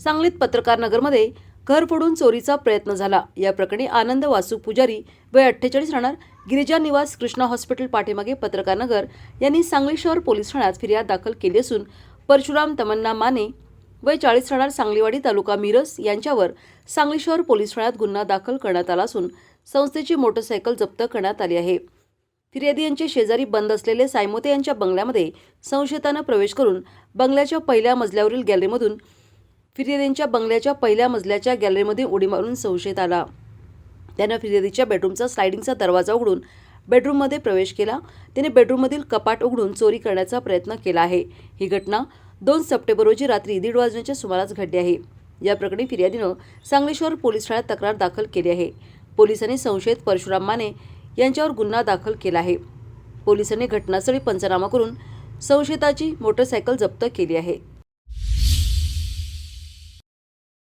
सांगलीत पत्रकार नगरमध्ये घर फोडून चोरीचा प्रयत्न झाला. या प्रकरणी आनंद वासू पुजारी वय अठ्ठेचाळीस राहणार. गिरिजा निवास कृष्णा हॉस्पिटल पाठीमागे पत्रकार नगर यांनी सांगली शहर पोलीस ठाण्यात फिर्याद दाखल केली असून परशुराम तमन्ना माने वय चाळीस राहणार सांगलीवाडी तालुका मिरज यांच्यावर सांगली शहर पोलीस ठाण्यात गुन्हा दाखल करण्यात आला असून संस्थेची मोटरसायकल जप्त करण्यात आली आहे. फिर्यादी यांचे शेजारी बंद असलेले सायमोते यांच्या बंगल्यामध्ये संशयितानं प्रवेश करून बंगल्याच्या पहिल्या मजल्यावरील गॅलरीमधून फिर्यादींच्या बंगल्याच्या पहिल्या मजल्याच्या गॅलरीमध्ये उडी मारून संशयित आला. त्यानं फिर्यादीच्या बेडरूमचा स्लायडिंगचा दरवाजा उघडून बेडरूममध्ये प्रवेश केला. त्याने बेडरूममधील कपाट उघडून चोरी करण्याचा प्रयत्न केला आहे. ही घटना दोन सप्टेंबर रोजी रात्री दीड वाजण्याच्या सुमारास घडली आहे. या प्रकरणी फिर्यादीनं सांगलेश्वर पोलीस ठाण्यात तक्रार दाखल केली आहे. पोलिसांनी संशयित परशुराम माने यांच्यावर गुन्हा दाखल केला आहे. पोलिसांनी घटनास्थळी पंचनामा करून संशयिताची मोटरसायकल जप्त केली आहे.